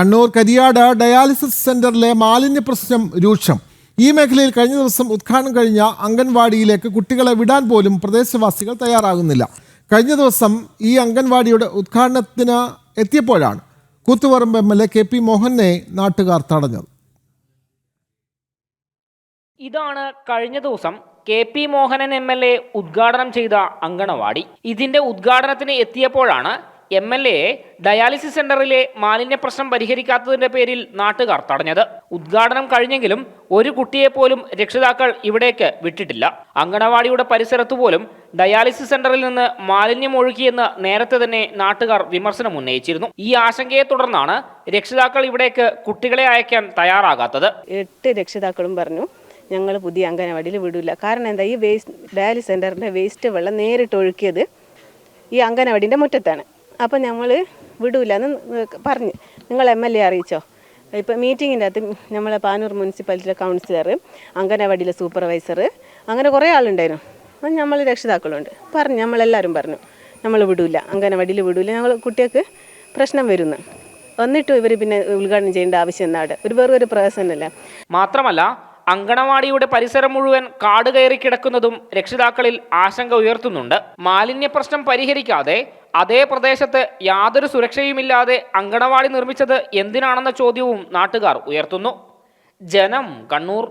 Kannur Kariyad dialysis സെന്ററിലെ മാലിന്യ പ്രശ്നം രൂക്ഷം. ഈ മേഖലയിൽ കഴിഞ്ഞ ദിവസം ഉദ്ഘാടനം കഴിഞ്ഞ അംഗൻവാടിയിലേക്ക് കുട്ടികളെ വിടാൻ പോലും പ്രദേശവാസികൾ തയ്യാറാകുന്നില്ല. കഴിഞ്ഞ ദിവസം ഈ അംഗൻവാടിയുടെ ഉദ്ഘാടനത്തിന് എത്തിയപ്പോഴാണ് Koothuparamba M L A K P മോഹനെ നാട്ടുകാർ തടഞ്ഞത്. ഇതാണ് കഴിഞ്ഞ ദിവസം K P Mohanan M L A ഉദ്ഘാടനം ചെയ്ത അങ്കണവാടി. ഇതിന്റെ ഉദ്ഘാടനത്തിന് എത്തിയപ്പോഴാണ് എം എൽ എ ഡയാലിസിസ് സെന്ററിലെ മാലിന്യ പ്രശ്നം പരിഹരിക്കാത്തതിന്റെ പേരിൽ നാട്ടുകാർ തടഞ്ഞത്. ഉദ്ഘാടനം കഴിഞ്ഞെങ്കിലും ഒരു കുട്ടിയെ പോലും രക്ഷിതാക്കൾ ഇവിടേക്ക് വിട്ടിട്ടില്ല. അങ്കണവാടിയുടെ പരിസരത്തു പോലും ഡയാലിസിസ് സെന്ററിൽ നിന്ന് മാലിന്യം ഒഴുകിയെന്ന് നേരത്തെ തന്നെ നാട്ടുകാർ വിമർശനം ഉന്നയിച്ചിരുന്നു. ഈ ആശങ്കയെ തുടർന്നാണ് രക്ഷിതാക്കൾ ഇവിടേക്ക് കുട്ടികളെ അയക്കാൻ തയ്യാറാകാത്തത്. എട്ട് രക്ഷിതാക്കളും പറഞ്ഞു ഞങ്ങൾ പുതിയ അംഗനവാടിയിൽ വിടില്ല കാരണം എന്താ ഈ വേസ്റ്റ് ഡയാലിസ് സെന്ററിന്റെ വേസ്റ്റ് വെള്ളം നേരിട്ട് ഒഴുക്കിയത് ഈ അംഗനവാടിന്റെ മുറ്റത്താണ്. അപ്പം നമ്മൾ വിടൂല. എന്ന് പറഞ്ഞ്. നിങ്ങൾ എം എൽ എ അറിയിച്ചോ? ഇപ്പം മീറ്റിങ്ങിന്റെ അകത്ത് നമ്മളെ പാനൂർ മുനിസിപ്പാലിറ്റിയിലെ കൗൺസിലർ അംഗനവാടിയിലെ സൂപ്പർവൈസർ അങ്ങനെ കുറേ ആളുണ്ടായിരുന്നു. അപ്പം നമ്മൾ രക്ഷിതാക്കളുണ്ട്. പറഞ്ഞു നമ്മളെല്ലാവരും പറഞ്ഞു. നമ്മൾ വിടൂല. അംഗനവാടിയിൽ വിടൂല. ഞങ്ങൾ കുട്ടികൾക്ക് പ്രശ്നം വരുന്നു. എന്നിട്ടും ഇവർ പിന്നെ ഉദ്ഘാടനം ചെയ്യേണ്ട ആവശ്യം എന്നാണ് ഒരു വേറൊരു പ്രവേശനമല്ല മാത്രമല്ല അങ്കണവാടിയുടെ പരിസരം മുഴുവൻ കാട് കയറി കിടക്കുന്നതും രക്ഷിതാക്കളിൽ ആശങ്ക ഉയർത്തുന്നുണ്ട്. മാലിന്യ പ്രശ്നം പരിഹരിക്കാതെ അതേ പ്രദേശത്ത് യാതൊരു സുരക്ഷയുമില്ലാതെ അങ്കണവാടി നിർമ്മിച്ചത് എന്തിനാണെന്ന ചോദ്യവും നാട്ടുകാർ ഉയർത്തുന്നു. ജനം കണ്ണൂർ